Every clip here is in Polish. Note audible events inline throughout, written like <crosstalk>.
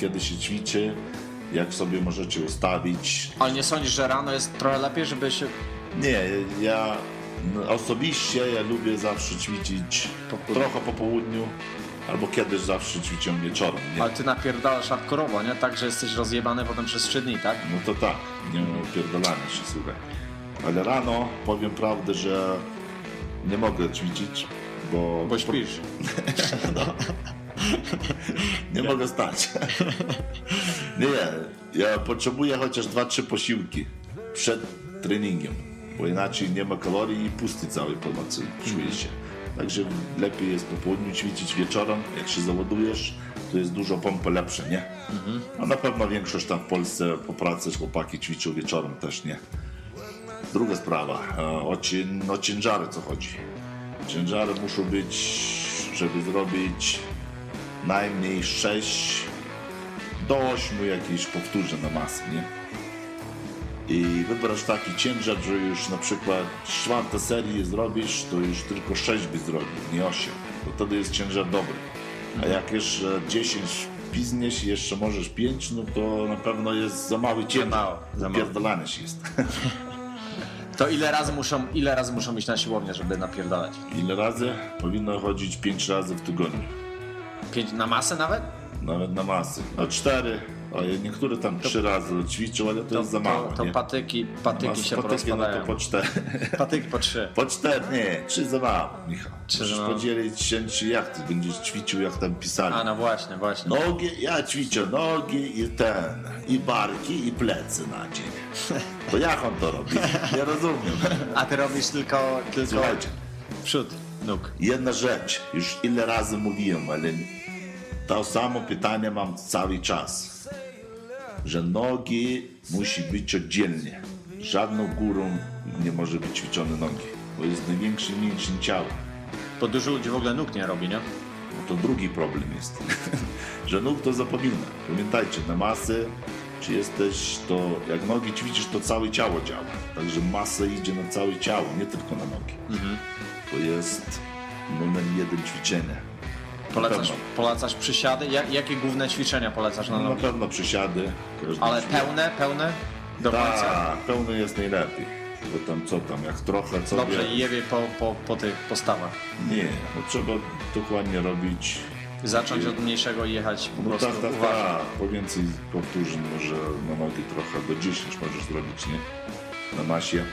kiedy się ćwiczy, jak sobie możecie ustawić. Ale nie sądzisz, że rano jest trochę lepiej, żeby się... Nie, ja no, osobiście ja lubię zawsze ćwiczyć Po trochę po południu, albo kiedyś zawsze ćwiczę wieczorem. Nie? Ale ty napierdalasz hardkorowo, nie? Tak, że jesteś rozjebany potem przez trzy dni, tak? No to tak, nie ma pierdolania się, słuchaj. Ale rano powiem prawdę, że nie mogę ćwiczyć, bo, Bo śpisz. <laughs> <laughs> nie mogę stać. <laughs> nie, ja potrzebuję chociaż 2-3 posiłki przed treningiem, bo inaczej nie ma kalorii i pusty cały po nocy czuję się. Także lepiej jest po południu ćwiczyć wieczorem, jak się załadujesz, to jest dużo pompy lepsze, nie? A na pewno większość tam w Polsce po pracy chłopaki ćwiczą wieczorem też, nie? Druga sprawa, e, o, cien, o ciężary co chodzi. Ciężary muszą być, żeby zrobić najmniej 6 do 8 jakichś powtórzeń na masę, nie? I wybrasz taki ciężar, że już na przykład czwartą serię zrobisz, to już tylko 6 by zrobił, nie 8. To wtedy jest ciężar dobry. A jak jeszcze 10 pizniesz i jeszcze możesz 5, no to na pewno jest za mały ciężar. za mało. Pierdolany się jest. <laughs> To ile razy muszą, ile razy muszą iść na siłownię, żeby napierdalać? Ile razy? Powinno chodzić 5 razy w tygodniu. Pięć, na masę nawet? Nawet na masy. No 4, a niektóre tam 3 razy ćwiczą, ale to, jest za mało. To, to nie? patyki, patyki się patyki, no to po 4. <laughs> Patyki po trzy. Po 4, nie, 3 za mało, Michał. Trzy Musisz za mało. podzielić się, jak ty będziesz ćwiczył, jak tam pisali. A no właśnie, właśnie. Nogi, ja ćwiczę nogi i ten, i barki, i plecy na dzień. To jak on to robi? <laughs> Nie rozumiem. A ty robisz tylko, tylko Słuchajcie, przód nóg. jedna rzecz, już ile razy mówiłem, ale to samo pytanie mam cały czas. Że nogi musi być oddzielnie. Żadną górą nie może być ćwiczone nogi. To jest największy mięsień ciała. Bo dużo ludzi w ogóle nóg nie robi, nie? No to drugi problem jest, <laughs> że nóg to zapomina. Pamiętajcie, na masy, czy jesteś, to jak nogi ćwiczysz, to całe ciało działa. Także masa idzie na całe ciało, nie tylko na nogi. To jest numer jeden ćwiczenie. Polecasz, pewno. polecasz przysiady? Jak, jakie główne ćwiczenia polecasz na No, na nogi? pewno przysiady. każdy Ale ćwiczy. pełne, pełne? Do końca. Tak, pełny jest najlepiej. Bo tam co tam, jak trochę sobie... Dobrze, i jebie po, po, po tych postawach. Nie, bo trzeba dokładnie robić Zacząć od mniejszego i jechać po No prostu tak, tak, uważnie. tak. Po więcej powtórzeń może na nogi trochę do 10 możesz zrobić, nie? Na masie.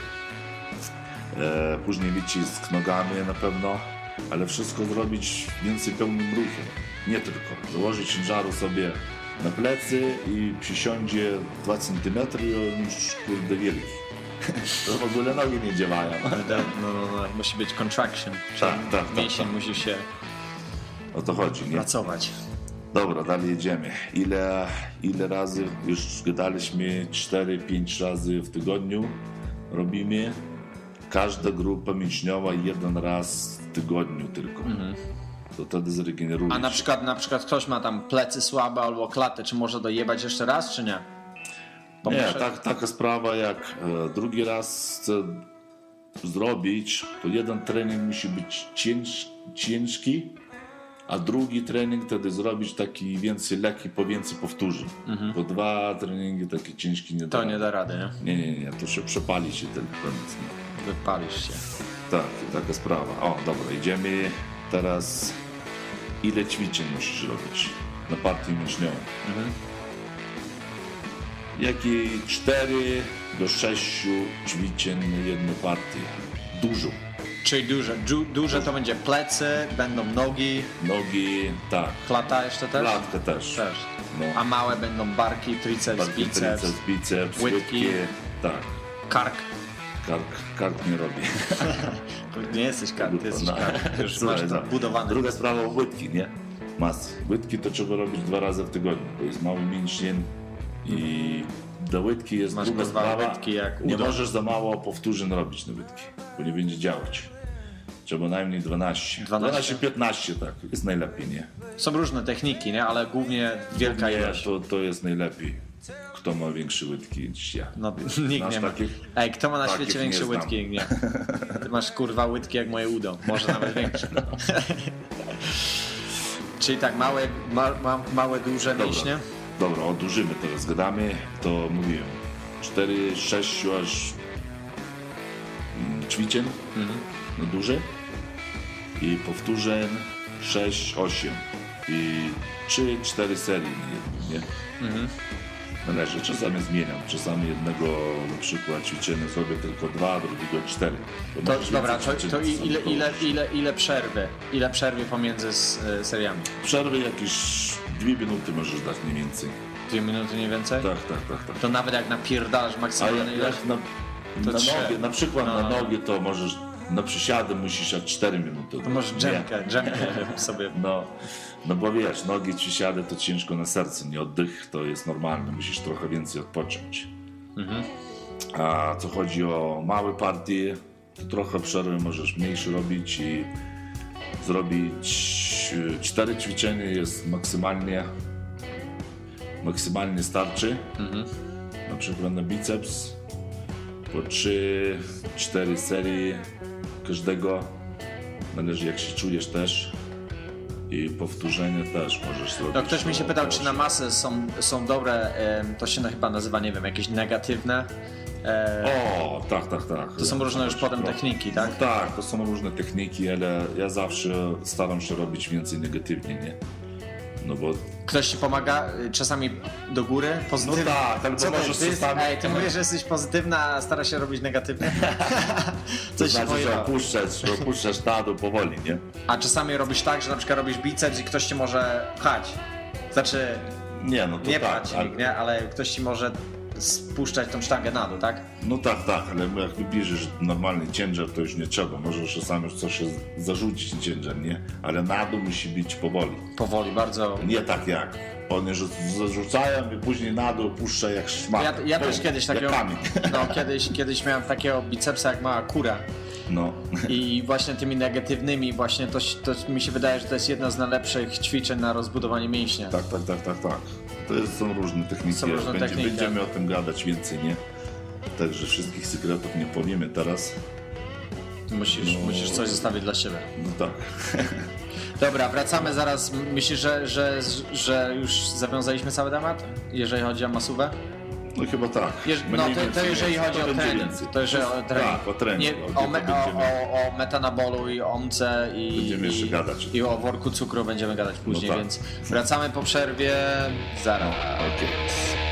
E, później wycisk nogami na pewno, ale wszystko zrobić więcej pełnym ruchem. Nie tylko. Założyć ciężaru sobie na plecy i przysiądzie 2 cm i on już kurde wielki. To w ogóle nogi nie działają. No, no, no, musi być contraction. Tak, tak, tak, Mięsień tak. musi się O to chodzi, nie? pracować. Dobra, dalej jedziemy. Ile, ile razy, już gadaliśmy 4-5 razy w tygodniu robimy. Każda grupa mięśniowa jeden raz tygodniu tylko. To wtedy zregeneruje A na przykład, na przykład ktoś ma tam plecy słabe albo klatę, czy może dojebać jeszcze raz, czy nie? Bo Nie, muszę- tak, taka sprawa jak e, drugi raz chcę zrobić, to jeden trening musi być cięż, ciężki, a drugi trening wtedy zrobić taki więcej lekki, po więcej powtórzeń. Bo dwa treningi takie ciężkie nie Mhm. To da. nie da rady, nie? Nie, nie, nie, to się przepali się ten koniec. Nie? Wypalisz się. Tak, taka sprawa. O, dobra, idziemy teraz. Ile ćwiczeń musisz robić na partii mięśniową? Jakie 4 do 6 ćwiczeń na jedną partię? Dużo. Czyli duże. Dżu, duże to będzie plecy, będą nogi, Nogi, tak. klata jeszcze też? Klatkę też. Też. No. A małe będą barki, triceps, Barki, biceps, triceps, biceps, łydki. łydki. Tak. kark. Kark, kark nie robi. <laughs> Nie jesteś kark, ty jesteś No. kark. Już Słuchaj, masz no. budowany. Druga sprawa łydki, nie? Masy. Łydki to trzeba robić dwa razy w tygodniu, bo jest mały mięsień i do łydki jest Masz druga sprawa. łydki jak nie udo. możesz za mało powtórzeń robić na łydki, bo nie będzie działać. Trzeba najmniej 12. 12? 12-15 tak, jest najlepiej, nie? Są różne techniki, nie? Ale głównie wielka ilość. to, to jest najlepiej. Kto ma większe łydki niż ja. No, nikt Znasz nie ma. takich? Ej, kto ma na Takich świecie nie większe znam. łydki nie? <laughs> Ty masz kurwa łydki jak moje udo. Może nawet większe. <laughs> Czyli tak, małe, ma, ma, małe duże Dobra. mięśnie. Dobra, odłożymy teraz, gadamy, to mówiłem. 4, 6 aż mm, ćwiczeń na duże i powtórzeń 6, 8 i 3, 4 serii nie? Należy, czasami zmieniam, czasami jednego na przykład ćwiczenia zrobię tylko dwa, drugiego cztery. To, dobra, to, to ile, ile, ile, ile przerwy? Ile przerwy pomiędzy s, e, seriami? Przerwy jakieś dwie minuty możesz dać mniej więcej. Dwie minuty nie więcej? Tak, tak, tak, tak. To nawet jak napierdalasz A maksymalnie jak, ilość? jak na, To na trzy. nogę, na przykład na No. nogę to możesz, na przysiady musisz aż 4 minuty. To może dżemkę, dżemkę <laughs> sobie. No, no bo wiesz, nogi przysiady to ciężko na serce, nie oddech to jest normalne, musisz trochę więcej odpocząć. Mhm. A co chodzi o małe partie, to trochę przerwy możesz mniejsze robić i zrobić e, cztery ćwiczenia jest maksymalnie maksymalnie starczy. Na przykład na biceps po 3-4 serie każdego. Należy jak się czujesz też. I powtórzenia też możesz zrobić. No, ktoś mi się pytał, czy na masę są, są dobre, to się chyba nazywa, nie wiem, jakieś negatywne. E, O, tak, tak, tak. to są różne już potem techniki, tak? Tak, to są różne techniki, ale ja zawsze staram się robić więcej negatywnie, nie? No bo Ktoś ci pomaga y, czasami do góry, pozytywnie. No tak, albo Co możesz? Ty, jest- czasami- ej, ty mówisz, że jesteś pozytywna, a stara się robić negatywnie? <laughs> <laughs> to Coś się znaczy, że pojebało. opuszczasz, opuszczasz na dół powoli, nie? A czasami robisz tak, że na przykład robisz biceps i ktoś ci może pchać. Znaczy, Nie, no to nie tak. pchać, ale- nie? ale ktoś ci może spuszczać tą sztangę na dół, tak? No tak, tak, ale jak wybierzesz normalny ciężar, to już nie trzeba. Możesz czasami już coś zarzucić ciężar, nie? Ale na dół musi być powoli. Powoli, bardzo. Nie tak jak. Oni zarzucają i później na dół puszcza jak szmat. Ja, ja też kiedyś takiego. <laughs> No, kiedyś, kiedyś miałem takiego bicepsa jak mała kura. No. I właśnie tymi negatywnymi, właśnie to, to mi się wydaje, że to jest jedno z najlepszych ćwiczeń na rozbudowanie mięśnia. Tak, tak, tak, tak, tak. To jest, są różne techniki. Są różne Będzie, techniki. Będziemy o tym gadać więcej, nie? Także wszystkich sekretów nie powiemy teraz. Musisz, No. musisz coś zostawić dla siebie. No tak. <laughs> Dobra, wracamy zaraz. Myślisz, że, że, że już zawiązaliśmy cały temat, jeżeli chodzi o masówę? No chyba tak. Jeż, no to, to jeżeli chodzi o będzie trening, to jeżeli o trening. Tak, o trening. Nie, o, o, me, to o, będziemy, o, o metanabolu i omce i, Będziemy jeszcze i, gadać. i o worku cukru będziemy gadać później, tak. więc wracamy po przerwie zaraz. Okej.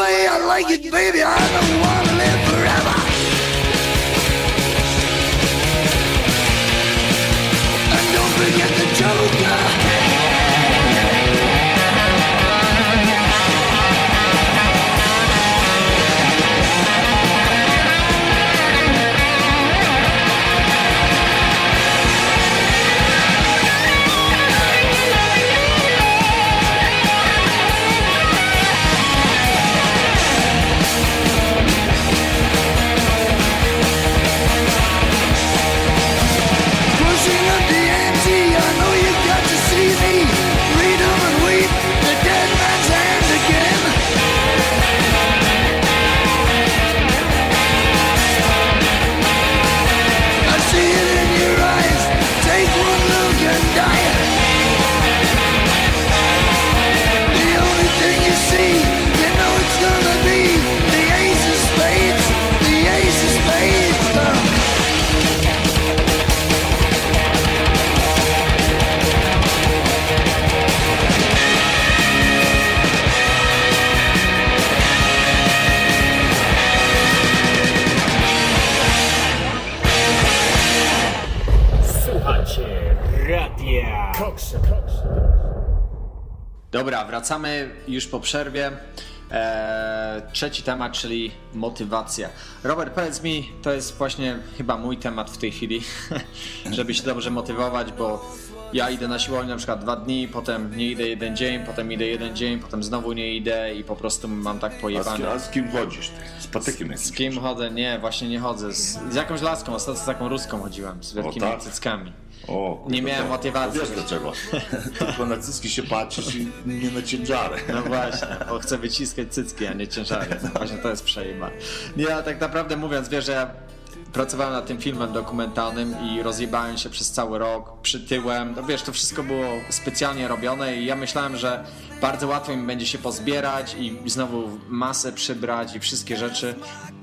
Way I like it, baby. I don't want to live forever. And don't forget the joker. Dobra, wracamy już po przerwie. Eee, trzeci temat, czyli motywacja. Robert, powiedz mi, to jest właśnie chyba mój temat w tej chwili, <laughs> żeby się dobrze motywować, bo ja idę na siłownię na przykład dwa dni, potem nie idę jeden dzień, potem idę jeden dzień, potem znowu nie idę i po prostu mam tak A z, pojebane. kim- a z kim chodzisz? ty? Z patykiem Z jakimś? kim chodzę? Nie, właśnie nie chodzę. Z, z jakąś laską, ostatnio z taką ruską chodziłem, z wielkimi tak? cyckami. O, Nie miałem to- motywacji. to Wiesz dlaczego? Tylko na cycki się patrzysz i nie na ciężary. No właśnie, bo chcę wyciskać cycki, a nie ciężary. <laughs> Właśnie to jest przejeba. Nie, ale tak naprawdę mówiąc, wiesz, że ja pracowałem nad tym filmem dokumentalnym i rozjebałem się przez cały rok, przytyłem. No wiesz, to wszystko było specjalnie robione i ja myślałem, że bardzo łatwo mi będzie się pozbierać i znowu masę przybrać i wszystkie rzeczy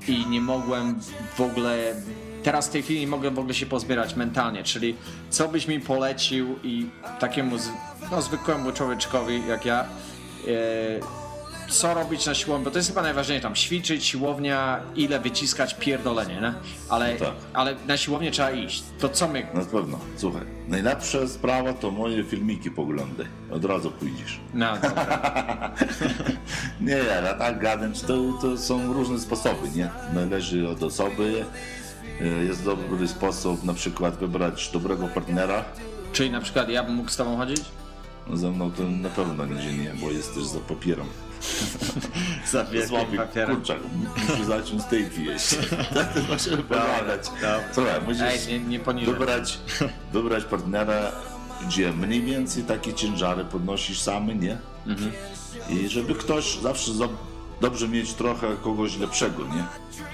i nie mogłem w ogóle teraz w tej chwili mogę w ogóle się pozbierać mentalnie, czyli co byś mi polecił i takiemu no, zwykłemu człowieczkowi jak ja, e, co robić na siłowni, bo to jest chyba najważniejsze, tam ćwiczyć, siłownia, ile wyciskać pierdolenie, nie? Ale, tak. ale na siłownię trzeba iść. To co my... Na pewno. Słuchaj, najlepsza sprawa to moje filmiki poglądaj. Od razu pójdziesz. No, dobra. <laughs> Nie, ale tak gadać, to, to są różne sposoby, nie? Należy od osoby. E, Jest dobry sposób na przykład wybrać dobrego partnera. Czyli na przykład ja bym mógł z tobą chodzić? No Ze mną to na pewno nigdzie nie, bo jesteś za papierem. <laughs> Za wielkim papierem. kurczak, musisz zacząć stejki jeść. <laughs> Tak to pomagać. dobra. Słuchaj, musisz Ej, nie, nie poniżej. wybrać, <laughs> wybrać partnera, gdzie mniej więcej takie ciężary podnosisz samy, nie? Mhm. I żeby ktoś zawsze za, dobrze mieć trochę kogoś lepszego, nie?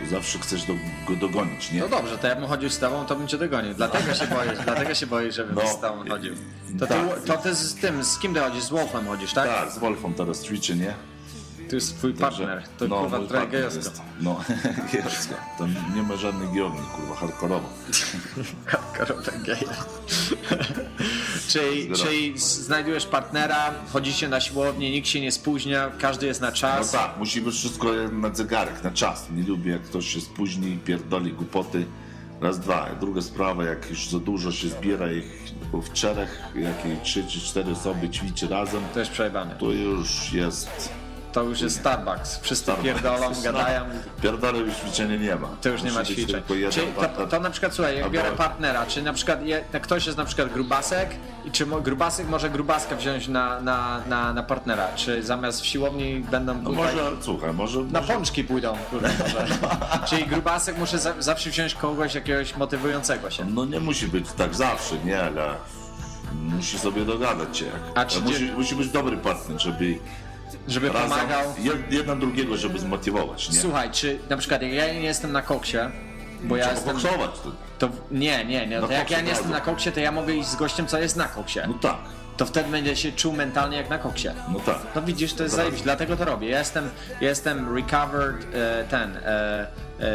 To zawsze chcesz do, go dogonić, nie? No dobrze, to ja bym chodził z tobą, to bym cię dogonił. Dlatego się boisz, <laughs> dlatego się boisz, żebym No. z tobą chodził. To, Tak. ty, to ty z tym, z kim ty chodzisz? Z Wolfem chodzisz, tak? Tak, z Wolfem teraz ćwiczę, nie? To jest twój partner. To no, kurwa trochę gejowsko. No, <laughs> gejowsko. Tam nie ma żadnej geowni, kurwa, hardkorowo. <laughs> Korota geja. Czyli, czyli znajdujesz partnera, chodzicie na siłownię, nikt się nie spóźnia, każdy jest na No czas. tak, musi być wszystko na zegarek, na czas. Nie lubię, jak ktoś się spóźni i pierdoli głupoty. Raz, dwa. Druga sprawa, jak już za dużo się zbiera ich w czterech, jak i trzy czy cztery osoby ćwiczy razem, To jest przejebane. to już jest... To już jest Starbucks. Wszyscy Starbucks. pierdolą, gadają. Pierdolę już ćwiczenia nie ma. To już nie ma Musi być ćwiczeń. tylko jeden Czyli to, partner. to na przykład, słuchaj, jak Albo- biorę partnera, czy na przykład je, jak ktoś jest na przykład grubasek i czy mo, grubasek może grubaskę wziąć na, na, na, na partnera, czy zamiast w siłowni będą No kurwa, może, słuchaj, może... na może pączki pójdą, kurwa, <laughs> może. Czyli grubasek muszę za, zawsze wziąć kogoś jakiegoś motywującego się. No nie musi być tak zawsze, nie, ale musi sobie dogadać się. Jak. A czy musi, musi być dobry partner, żeby Żeby razem pomagał. jed- jeden drugiego, żeby zmotywować, nie? Słuchaj, czy na przykład jak ja nie jestem na koksie, bo ja Trzeba jestem... boksować to. To, nie, nie, nie. Na To jak koksie ja nie jestem na razu. koksie, to ja mogę iść z gościem, co jest na koksie. No tak, To wtedy będę się czuł mentalnie jak na koksie. no tak. No widzisz, to jest zajebiście, dlatego to robię. Ja jestem, jestem recovered, e, ten, e, e,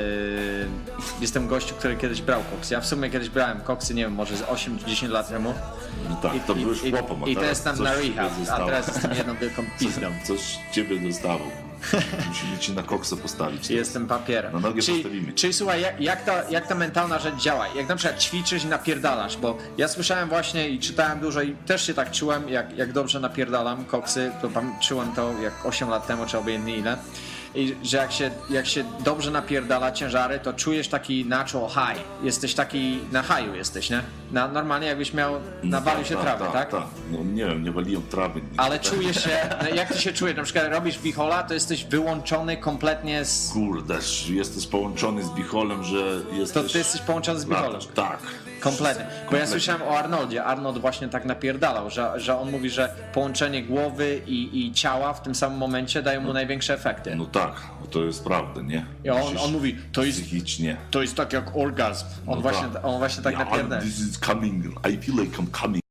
jestem gościu, który kiedyś brał koks. Ja w sumie kiedyś brałem koksy, nie wiem, może z 8-10 lat temu. No tak, to byłeś i, chłopem, a i teraz teraz tam coś na ciebie rehab, a zostało. teraz jestem jedną wielką <laughs> pizdą. Coś ciebie dostało. <laughs> Musimy ci na koksa postawić. Jestem papierem. Na nogę czyli, postawimy. czyli słuchaj, jak, jak, ta, jak ta mentalna rzecz działa? Jak na przykład ćwiczysz i napierdalasz, bo ja słyszałem właśnie i czytałem dużo i też się tak czułem, jak, jak dobrze napierdalam koksy, to pam- czułem to jak 8 lat temu, czy obojętnie ile. I że jak się, jak się dobrze napierdala ciężary, to czujesz taki natural high. Jesteś taki, na highu jesteś, nie? Na, normalnie jakbyś miał, nawalił się trawy, tak? tak? No nie wiem, nie waliłem trawy. nigdy. Ale czujesz się, no jak ty się czujesz? Na przykład robisz wichola, to jesteś wyłączony kompletnie z... Kurde, jesteś połączony z bicholem, że To jesteś... ty jesteś połączony z bicholem. Tak. Kompletnie. Bo ja słyszałem o Arnoldzie. Arnold właśnie tak napierdalał, że, że on mówi, że połączenie głowy i, i ciała w tym samym momencie dają mu największe efekty. No tak, to jest prawda, nie? I on, Musisz on mówi, to jest, Psychicznie. to jest tak jak orgazm. On, No właśnie, tak. on właśnie tak Yeah, napierdala. This is coming. I feel like I'm coming.